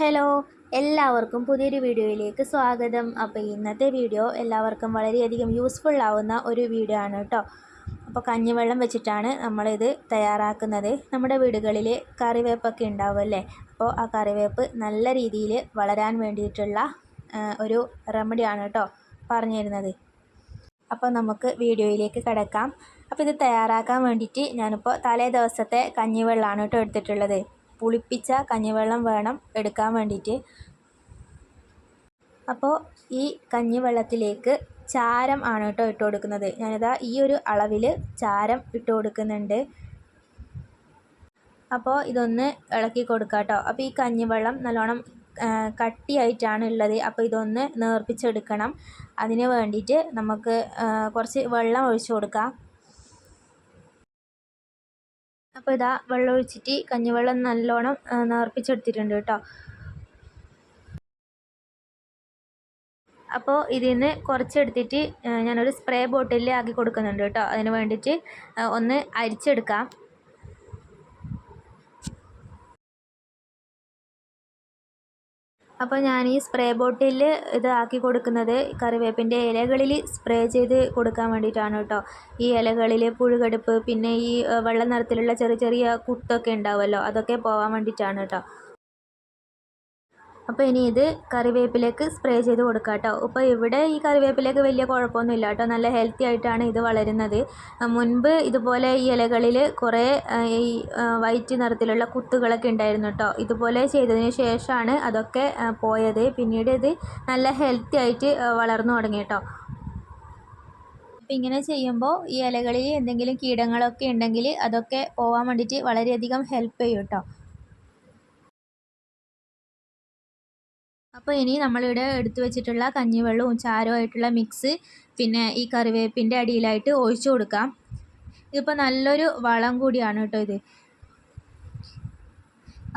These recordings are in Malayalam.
ഹലോ എല്ലാവർക്കും പുതിയൊരു വീഡിയോയിലേക്ക് സ്വാഗതം. അപ്പോൾ ഇന്നത്തെ വീഡിയോ എല്ലാവർക്കും വളരെയധികം യൂസ്ഫുൾ ആവുന്ന ഒരു വീഡിയോ ആണ് കേട്ടോ. അപ്പോൾ കഞ്ഞിവെള്ളം വെച്ചിട്ടാണ് നമ്മളിത് തയ്യാറാക്കുന്നത്. നമ്മുടെ വീടുകളിൽ കറിവേപ്പൊക്കെ ഉണ്ടാവുമല്ലേ അപ്പോൾ ആ കറിവേപ്പ് നല്ല രീതിയിൽ വളരാൻ വേണ്ടിയിട്ടുള്ള ഒരു റെമഡിയാണ് കേട്ടോ പറഞ്ഞു തരുന്നത് അപ്പോൾ നമുക്ക് വീഡിയോയിലേക്ക് കിടക്കാം. അപ്പോൾ ഇത് തയ്യാറാക്കാൻ വേണ്ടിയിട്ട് ഞാനിപ്പോൾ തലേ ദിവസത്തെ കഞ്ഞിവെള്ളമാണ് കേട്ടോ എടുത്തിട്ടുള്ളത്. പുളിപ്പിച്ച കഞ്ഞിവെള്ളം വേണം എടുക്കാൻ വേണ്ടിയിട്ട്. അപ്പോൾ ഈ കഞ്ഞിവെള്ളത്തിലേക്ക് ചാരം ആണ് കേട്ടോ ഇട്ട് കൊടുക്കുന്നത്. ഞാനിതാ ഈ ഒരു അളവിൽ ചാരം ഇട്ട് കൊടുക്കുന്നുണ്ട്. അപ്പോൾ ഇതൊന്ന് ഇളക്കി കൊടുക്കുക കേട്ടോ. അപ്പോൾ ഈ കഞ്ഞിവെള്ളം നല്ലോണം കട്ടിയായിട്ടാണ് ഉള്ളത്. അപ്പോൾ ഇതൊന്ന് നേർപ്പിച്ചെടുക്കണം. അതിന് വേണ്ടിയിട്ട് നമുക്ക് കുറച്ച് വെള്ളം ഒഴിച്ചു കൊടുക്കാം. അപ്പോൾ ഇതാ വെള്ളം ഒഴിച്ചിട്ട് കഞ്ഞിവെള്ളം നല്ലോണം നേർപ്പിച്ചെടുത്തിട്ടുണ്ട് കേട്ടോ. അപ്പോൾ ഇതിൽ നിന്ന് കുറച്ചെടുത്തിട്ട് ഞാനൊരു സ്പ്രേ ബോട്ടിലിൽ ആക്കി കൊടുക്കുന്നുണ്ട് കേട്ടോ. അതിന് വേണ്ടിയിട്ട് ഒന്ന് അരിച്ചെടുക്കാം. അപ്പോൾ ഞാൻ ഈ സ്പ്രേ ബോട്ടിൽ ഇത് ആക്കി കൊടുക്കുന്നത് കറിവേപ്പിന്റെ ഇലകളിൽ സ്പ്രേ ചെയ്ത് കൊടുക്കാൻ വേണ്ടിയിട്ടാണ് കേട്ടോ. ഈ ഇലകളിൽ പുഴുകടുപ്പ് പിന്നെ ഈ വെള്ള നിറത്തിലുള്ള ചെറിയ ചെറിയ കുത്തൊക്കെ ഉണ്ടാവുമല്ലോ അതൊക്കെ പോകാൻ വേണ്ടിയിട്ടാണ് കേട്ടോ. അപ്പോൾ ഇനി ഇത് കറിവേപ്പിലേക്ക് സ്പ്രേ ചെയ്ത് കൊടുക്കാം കേട്ടോ ഇപ്പോൾ ഇവിടെ ഈ കറിവേപ്പിലേക്ക് വലിയ കുഴപ്പമൊന്നുമില്ല കേട്ടോ നല്ല ഹെൽത്തി ആയിട്ടാണ് ഇത് വളരുന്നത്. മുൻപ് ഇതുപോലെ ഈ ഇലകളിൽ കുറേ ഈ വൈറ്റ് നിറത്തിലുള്ള കുത്തുകളൊക്കെ ഉണ്ടായിരുന്നു കേട്ടോ ഇതുപോലെ ചെയ്തതിന് ശേഷമാണ് അതൊക്കെ പോയത്. പിന്നീട് ഇത് നല്ല ഹെൽത്തി ആയിട്ട് വളർന്നു തുടങ്ങി കേട്ടോ അപ്പോൾ ഇങ്ങനെ ചെയ്യുമ്പോൾ ഈ ഇലകളിൽ എന്തെങ്കിലും കീടങ്ങളൊക്കെ ഉണ്ടെങ്കിൽ അതൊക്കെ പോകാൻ വേണ്ടിയിട്ട് വളരെയധികം ഹെൽപ്പ് ചെയ്യും കേട്ടോ അപ്പോൾ ഇനി നമ്മളിവിടെ എടുത്തു വെച്ചിട്ടുള്ള കഞ്ഞിവെള്ളവും ചാരവുമായിട്ടുള്ള മിക്സ് പിന്നെ ഈ കറിവേപ്പിന്റെ അടിയിലായിട്ട് ഒഴിച്ചു കൊടുക്കാം. ഇതിപ്പോൾ നല്ലൊരു വളം കൂടിയാണ് കേട്ടോ ഇത്.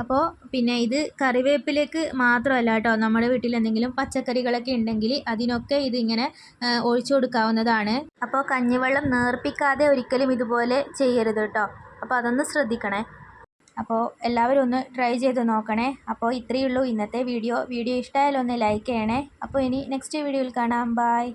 അപ്പോൾ പിന്നെ ഇത് കറിവേപ്പിലേക്ക് മാത്രമല്ല കേട്ടോ നമ്മുടെ വീട്ടിൽ എന്തെങ്കിലും പച്ചക്കറികളൊക്കെ ഉണ്ടെങ്കിൽ അതിനൊക്കെ ഇതിങ്ങനെ ഒഴിച്ചു കൊടുക്കാവുന്നതാണ്. അപ്പോൾ കഞ്ഞിവെള്ളം നേർപ്പിക്കാതെ ഒരിക്കലും ഇതുപോലെ ചെയ്യരുത് കേട്ടോ. അപ്പോൾ അതൊന്ന് ശ്രദ്ധിക്കണേ. അപ്പോൾ എല്ലാവരും ഒന്ന് ട്രൈ ചെയ്ത് നോക്കണേ. അപ്പോൾ ഇത്രയേ ഉള്ളൂ ഇന്നത്തെ വീഡിയോ വീഡിയോ ഇഷ്ടമായാലൊന്ന് ലൈക്ക് ചെയ്യണേ. അപ്പോൾ ഇനി നെക്സ്റ്റ് വീഡിയോയിൽ കാണാം. ബായ്